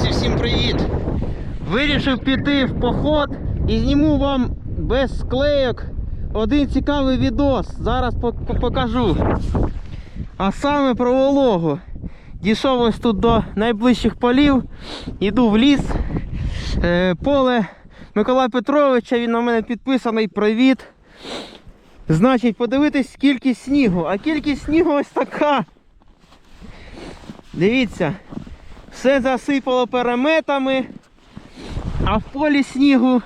всім привіт! Вирішив піти в поход і зніму вам без склейок один цікавий відос. Зараз покажу. А саме про вологу. Дійшов ось тут до найближчих полів, йду в ліс. Е, поле Миколая Петровича, він на мене підписаний. Привіт. Значить, подивитись кількість снігу. А кількість снігу ось така. Дивіться, все засипало переметами, а в полі снігу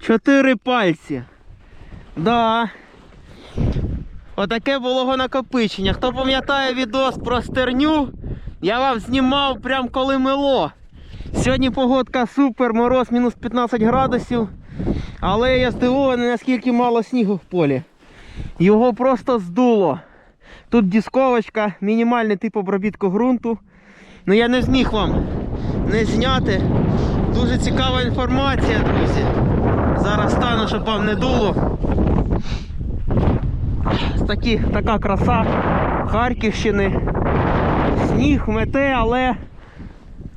чотири пальці. Да. Отаке вологонакопичення. Хто пам'ятає відос про стерню, я вам знімав прям коли мило. Сьогодні погодка супер, мороз мінус 15 градусів. Але я здивований, наскільки мало снігу в полі. Його просто здуло. Тут дисковочка, мінімальний тип обробітку ґрунту. Ну я не зміг вам не зняти. Дуже цікава інформація, друзі. Зараз стану, щоб вам не дуло. Такі, така краса Харківщини. Сніг мете, але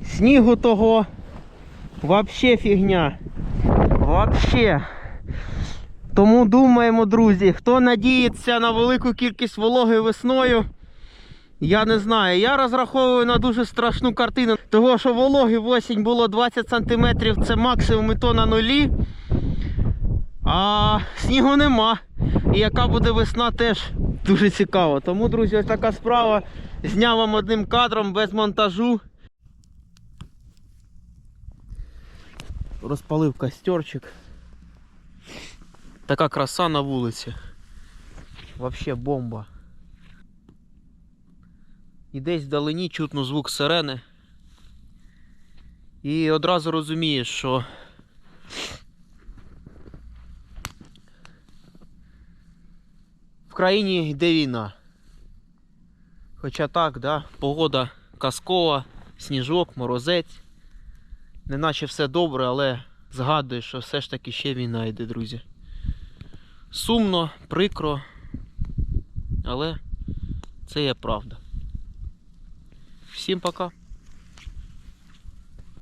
снігу того вообще фігня. Вообще. Тому думаємо, друзі, хто надіється на велику кількість вологи весною, я не знаю. Я розраховую на дуже страшну картину. Того, що вологи в осінь було 20 см, це максимум і то на нулі. А снігу нема. І яка буде весна, теж дуже цікаво. Тому, друзі, ось така справа. Зняв вам одним кадром без монтажу. Розпалив костерчик. Така краса на вулиці. Вообще бомба. І десь вдалині чутно звук сирени. І одразу розумієш, що в країні йде війна. Хоча так, да, погода казкова, сніжок, морозець. Неначе все добре, але згадуєш, що все ж таки ще війна йде, друзі. Сумно, прикро, але це є правда. Всім пока.